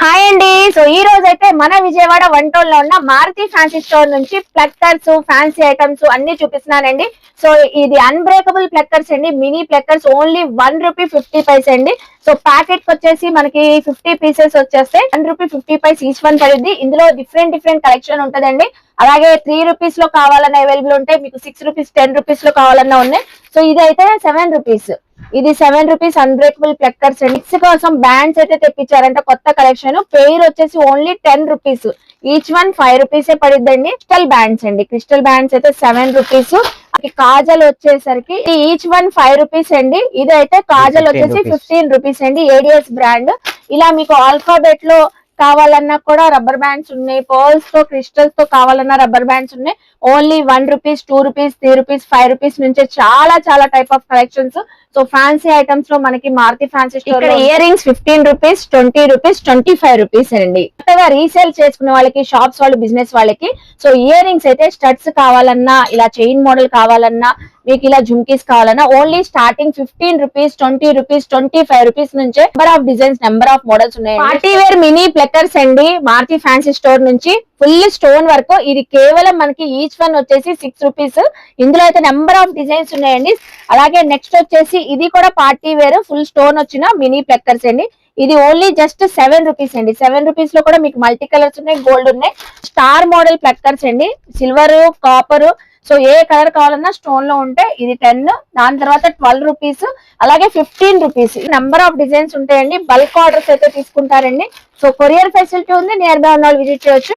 Hi అండి. So ఈ రోజు అయితే మన విజయవాడ వంటోల్లో ఉన్న మారుతి ఫ్యాన్సీ స్టోర్ నుంచి ప్లక్కర్స్ ఫ్యాన్సీ ఐటమ్స్ అన్ని చూపిస్తున్నానండి. సో ఇది అన్బ్రేకబుల్ ప్లక్కర్స్ అండి. Mini pluckers only one rupee fifty paise అండి. సో ప్యాకెట్ వచ్చేసి మనకి ఫిఫ్టీ పీసెస్ వచ్చేస్తే one rupee fifty paise each one పడుద్ది. ఇందులో డిఫరెంట్ డిఫరెంట్ కలెక్షన్ ఉంటదండి. అలాగే త్రీ రూపీస్లో కావాలన్నా అవైలబుల్ ఉంటాయి మీకు సిక్స్ రూపీస్ టెన్ రూపీస్లో కావాలన్నా ఉన్నాయి. సో ఇది అయితే సెవెన్ రూపీస్ ఇది seven rupees unbreakable pluckers mix కోసం బ్యాండ్స్ అయితే తెప్పించారంట. కొత్త కలెక్షన్ పెయిర్ వచ్చేసి only ten rupees each one five rupees పడిద్దండి. Crystal bands అండి. క్రిస్టల్ బ్యాండ్స్ అయితే సెవెన్ రూపీస్ కాజల్ వచ్చేసరికి ఈచ్ వన్ ఫైవ్ రూపీస్ అండి. ఇది అయితే కాజల్ 15 వచ్చేసి. ఫిఫ్టీన్ రూపీస్ అండి. ఏడిఎస్ బ్రాండ్ ఇలా మీకు ఆల్ఫాబెట్లో కావాలన్నా కూడా రబ్బర్ బ్యాండ్స్ ఉన్నాయి. పర్ల్స్తో క్రిస్టల్స్తో కావాలన్నా రబ్బర్ బ్యాండ్స్ ఉన్నాయి. Only one rupees two rupees three rupees five rupees నుంచి చాలా చాలా type of collections so fancy ఐటమ్స్లో మనకి మారుతి ఫ్యాన్సీ స్టోర్ ఇక్కడ ear rings fifteen rupees twenty rupees twenty five rupees అండి. కొత్తగా రీసేల్ చేసుకునే వాళ్ళకి షాప్స్ వాళ్ళు బిజినెస్ వాళ్ళకి సో ఇయర్ రింగ్స్ అయితే స్టడ్స్ కావాలన్నా ఇలా చైన్ మోడల్ కావాలన్నా మీకు ఇలా జుమ్కీస్ కావాలన్నా only starting fifteen rupees twenty rupees twenty five rupees నుంచే number of designs number of models ఉన్నాయి పార్టీ వేర్ మినీ ప్లెక్కర్స్ అండి మారుతి ఫ్యాన్సీ స్టోర్ నుంచి. ఫుల్ స్టోన్ వరకు ఇది కేవలం మనకి ఈచ్ వన్ వచ్చేసి సిక్స్ రూపీస్ ఇందులో అయితే నెంబర్ ఆఫ్ డిజైన్స్ ఉన్నాయండి. అలాగే నెక్స్ట్ వచ్చేసి ఇది కూడా పార్టీ వేర్ ఫుల్ స్టోన్ వచ్చిన మినీ ప్లెక్కర్స్ అండి. ఇది ఓన్లీ జస్ట్ సెవెన్ రూపీస్ అండి. సెవెన్ రూపీస్లో కూడా మీకు మల్టీ కలర్స్ ఉన్నాయి గోల్డ్ ఉన్నాయి. స్టార్ మోడల్ ప్లక్కర్స్ అండి. సిల్వర్ కాపర్ సో ఏ కలర్ కావాలన్నా స్టోన్లో ఉంటే ఇది టెన్ దాని తర్వాత ట్వెల్వ్ రూపీస్ అలాగే fifteen rupees number of designs ఉంటాయండి. బల్క్ ఆర్డర్స్ అయితే తీసుకుంటారండి. సో కొరియర్ ఫెసిలిటీ ఉంది నియర్ బై ఉన్న వాళ్ళు విజిట్ చేయొచ్చు.